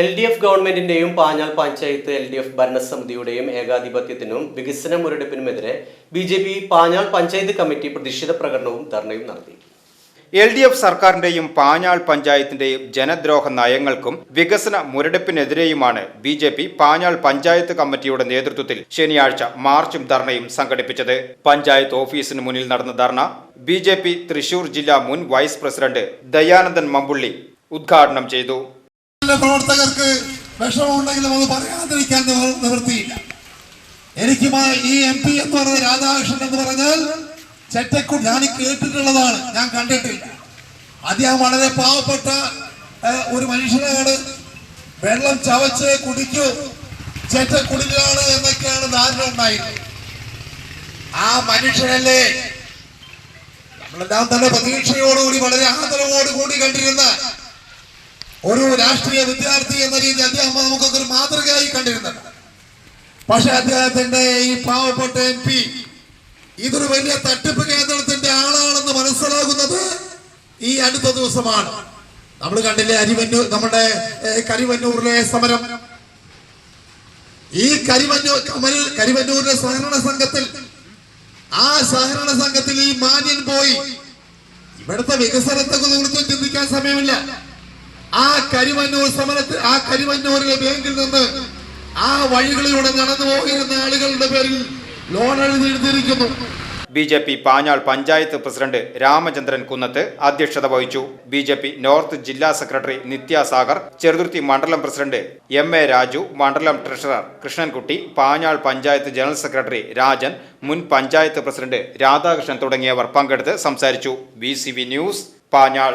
L D F ഗവൺമെന്റിന്റെയും Panjal panchayat L D F ഭരണസമിതിയുടെയും ഏകാധിപത്യത്തിനും വികസന മുരടിപ്പിനുമെതിരെ B J P Panjal panchayat committee പ്രതിഷേധ പ്രകടനവും ധർണയും നടത്തി. എൽ ഡി എഫ് സർക്കാരിന്റെയും പാഞ്ഞാൾ പഞ്ചായത്തിന്റെയും ജനദ്രോഹ നയങ്ങൾക്കും വികസന മുരടിപ്പിനെതിരെയുമാണ് B J P Panjal panchayat കമ്മിറ്റിയുടെ നേതൃത്വത്തിൽ ശനിയാഴ്ച മാർച്ചും ധർണയും സംഘടിപ്പിച്ചത്. പഞ്ചായത്ത് ഓഫീസിന് മുന്നിൽ നടന്ന ധർണ ബി തൃശൂർ ജില്ലാ മുൻ വൈസ് പ്രസിഡന്റ് ദയാനന്ദൻ മമ്പുള്ളി ഉദ്ഘാടനം ചെയ്തു. പ്രവർത്തകർക്ക് വിഷമമുണ്ടെങ്കിലും അത് പറയാതിരിക്കാൻ നിവ- നിവൃത്തിയില്ല. എനിക്ക് ഈ എം പി എന്ന് പറഞ്ഞ രാധാകൃഷ്ണൻ എന്ന് പറഞ്ഞാൽ ചെറ്റക്കു ഞാൻ കേട്ടിട്ടുള്ളതാണ് ഞാൻ കണ്ടിട്ടില്ല. അദ്ദേഹം വളരെ പാവപ്പെട്ട ഒരു മനുഷ്യനാണ്. വെള്ളം ചവച്ച് കുടിക്കൂ ചെറ്റക്കുടിലാണ് എന്നൊക്കെയാണ് ധാരണ ഉണ്ടായിരുന്നത്. ആ മനുഷ്യനല്ലേ നമ്മളെല്ലാം തന്നെ പ്രതീക്ഷയോടുകൂടി വളരെ ആദരവോടുകൂടി കണ്ടിരുന്ന ഒരു രാഷ്ട്രീയ വിദ്യാർത്ഥി എന്ന രീതിയിൽ അദ്ദേഹം നമുക്കൊക്കെ ഒരു മാതൃകയായി കണ്ടിരുന്നത് പക്ഷെ അദ്ദേഹത്തിന്റെ ഈ പാവപ്പെട്ട എം പി ഇതൊരു വലിയ തട്ടിപ്പ് കേന്ദ്രത്തിന്റെ ആളാണെന്ന് മനസ്സിലാകുന്നത് ഈ അടുത്ത ദിവസമാണ്. നമ്മൾ കണ്ടില്ലേ അരിവന്നൂർ നമ്മുടെ കരിവന്നൂരിലെ സമരം? ഈ കരിവന്നൂർ കമൽ കരിവന്നൂരിലെ സഹകരണ സംഘത്തിൽ ആ സഹകരണ സംഘത്തിൽ ഈ മാന്യൻ പോയി. ഇവിടുത്തെ വികസനത്തെ കുറിച്ച് ചിന്തിക്കാൻ സമയമില്ല. ആ കരിമന്നൂർ സമരത്തിൽ ആ കരിമന്നൂരിലെ ബാങ്കിൽ നിന്ന് ആ വഴികളിലൂടെ നടന്നു പോയിരുന്ന ആളുകളുടെ പേരിൽ ലോൺ എഴുതി എഴുതിയിരിക്കുന്നു B J P Panjal panchayat president Ramachandran Kunnath അധ്യക്ഷത വഹിച്ചു. ബി ജെ പി നോർത്ത് ജില്ലാ സെക്രട്ടറി നിത്യ സാഗർ ചെറുതുരുത്തി മണ്ഡലം പ്രസിഡന്റ് എം എ രാജു മണ്ഡലം treasurer Krishnankutty Panjal panchayat general secretary Rajan മുൻ പഞ്ചായത്ത് പ്രസിഡന്റ് രാധാകൃഷ്ണൻ തുടങ്ങിയവർ പങ്കെടുത്ത് സംസാരിച്ചു. B news Panjal.